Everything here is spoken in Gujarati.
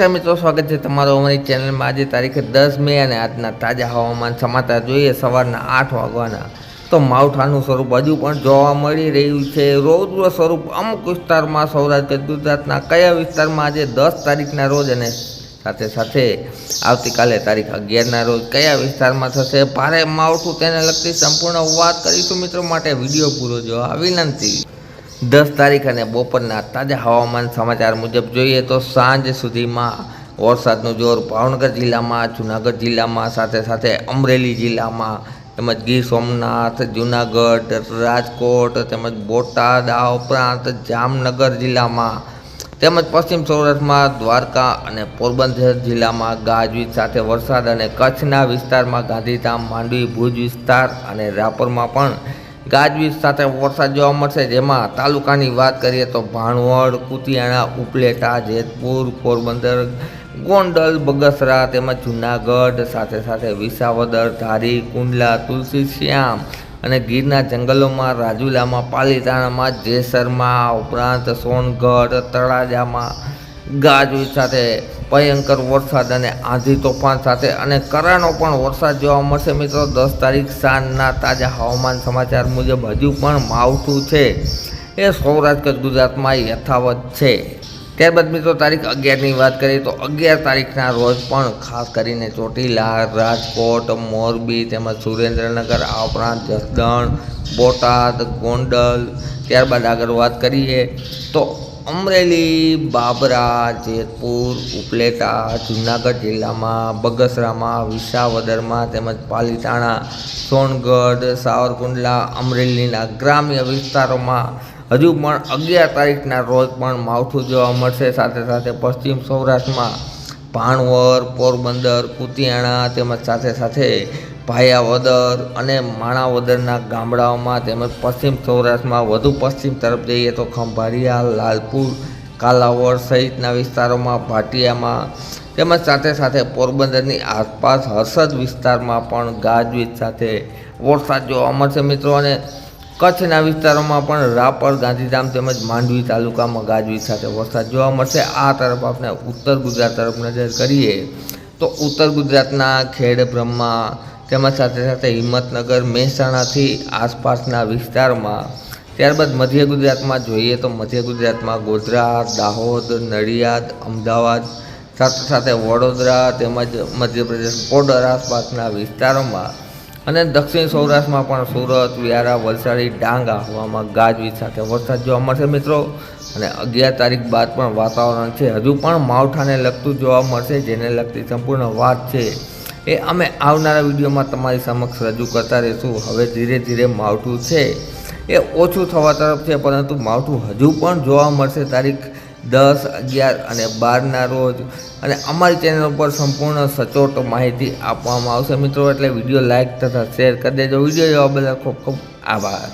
નમસ્કાર મિત્રો, સ્વાગત છે તમારો અમારી ચેનલમાં. આજે તારીખે દસ મે અને આજના તાજા હવામાન સમાચાર જોઈએ સવારના આઠ વાગવાના તો માવઠાનું સ્વરૂપ હજુ પણ જોવા મળી રહ્યું છે. રૌદ્ર સ્વરૂપ અમુક વિસ્તારમાં, સૌરાષ્ટ્ર, ગુજરાતના કયા વિસ્તારમાં આજે દસ તારીખના રોજ અને સાથે સાથે આવતીકાલે તારીખ અગિયારના રોજ કયા વિસ્તારમાં થશે? ભારે માવઠું તેને લગતી સંપૂર્ણ વાત કરીશું મિત્રો માટે. વીડિયો પૂરો જોવા વિનંતી. દસ તારીખ અને બપોરના તાજા હવામાન સમાચાર મુજબ જોઈએ તો સાંજ સુધીમાં વરસાદનું જોર ભાવનગર જિલ્લામાં, જુનાગઢ જિલ્લામાં, સાથે સાથે અમરેલી જિલ્લામાં, તેમજ ગીર સોમનાથ, જુનાગઢ, રાજકોટ, તેમજ બોટાદ, આ ઉપરાંત જામનગર જિલ્લામાં, તેમજ પશ્ચિમ સૌરાષ્ટ્રમાં દ્વારકા અને પોરબંદર જિલ્લામાં ગાજવીજ સાથે વરસાદ અને કચ્છના વિસ્તારમાં ગાંધીધામ, માંડવી, ભુજ વિસ્તાર અને રાપરમાં પણ ગાજવીજ સાથે વરસાદ જોવા મળશે. જેમાં તાલુકાની વાત કરીએ તો ભાણવડ, કુતિયાણા, ઉપલેટા, જેતપુર, પોરબંદર, ગોંડલ, બગસરા તેમજ જુનાગઢ સાથે સાથે વિસાવદર, ધારી, કુંડલા, તુલસી, શ્યામ અને ગીરના જંગલોમાં રાજુલામાં પાલીતાણામાં જેસરમાં, ઉપરાંત સોનગઢ, તળાજામાં ગાજવીજ સાથે ભયંકર વરસાદ અને આંધી તોફાન સાથે અને કરાનો પણ વરસાદ જોવા મળશે મિત્રો. દસ તારીખ સાંજના તાજા હવામાન સમાચાર મુજબ હજુ પણ માવઠું છે. એ સૌરાષ્ટ્ર ગુજરાતમાં યથાવત છે. ત્યારબાદ મિત્રો તારીખ અગિયારની વાત કરીએ તો અગિયાર તારીખના રોજ પણ ખાસ કરીને ચોટીલા, રાજકોટ, મોરબી તેમજ સુરેન્દ્રનગર, આ ઉપરાંત જસદણ, બોટાદ, ગોંડલ, ત્યારબાદ આગળ વાત કરીએ તો અમરેલી, બાબરા, જેતપુર, ઉપલેટા, જુનાગઢ જિલ્લામાં, બગસરામાં, વિસાવદરમાં તેમજ પાલીતાણા, સોનગઢ, સાવરકુંડલા, અમરેલીના ગ્રામ્ય વિસ્તારોમાં હજુ પણ અગિયાર તારીખના રોજ પણ માવઠું જોવા મળશે. સાથે સાથે પશ્ચિમ સૌરાષ્ટ્રમાં ભાણવર પોરબંદર, કુતિયાણા તેમજ સાથે સાથે ભાયાવદર અને માણાવદરના ગામડાઓમાં તેમજ પશ્ચિમ સૌરાષ્ટ્રમાં વધુ પશ્ચિમ તરફ જઈએ તો ખંભાળિયા લાલપુર, કાલાવડ સહિતના વિસ્તારોમાં ભાટિયામાં તેમજ સાથે સાથે પોરબંદરની આસપાસ હર્ષદ વિસ્તારમાં પણ ગાજવીજ સાથે વરસાદ જોવા મળશે મિત્રો. અને કચ્છના વિસ્તારોમાં પણ રાપર, ગાંધીધામ તેમજ માંડવી તાલુકામાં ગાજવીજ સાથે વરસાદ જોવા મળશે. આ તરફ આપણે ઉત્તર ગુજરાત તરફ નજર કરીએ તો ઉત્તર ગુજરાતના ખેડ બ્રહ્મા તેમજ સાથે સાથે હિંમતનગર, મહેસાણાથી આસપાસના વિસ્તારમાં, ત્યારબાદ મધ્ય ગુજરાતમાં જોઈએ તો મધ્ય ગુજરાતમાં ગોધરા, દાહોદ, નડિયાદ, અમદાવાદ, સાથે સાથે વડોદરા તેમજ મધ્યપ્રદેશ, બોર્ડર આસપાસના વિસ્તારોમાં અને દક્ષિણ સૌરાષ્ટ્રમાં પણ સુરત, વ્યારા, વલસાડી, ડાંગ આહવામાં ગાજવીજ સાથે વરસાદ જોવા મળશે મિત્રો. અને અગિયાર તારીખ બાદ પણ વાતાવરણ છે. હજુ પણ માવઠાને લગતું જોવા મળશે, જેને લગતી સંપૂર્ણ વાત છે. એ અમે આવનારા વિડીયોમાં તમારી સમક્ષ રજૂ કરતા રહીશું. હવે ધીરે ધીરે માવઠું છે. એ ઓછું થવા તરફ છે, પરંતુ માવઠું હજુ પણ જોવા મળશે. તારીખ દસ, અગિયાર અને બારના રોજ. અને અમારી ચેનલ ઉપર સંપૂર્ણ સચોટ માહિતી આપવામાં આવશે. મિત્રો, એટલે વીડિયો લાઇક તથા શેર કરી દેજો. વીડિયો જોવા બદલ ખૂબ ખૂબ આભાર.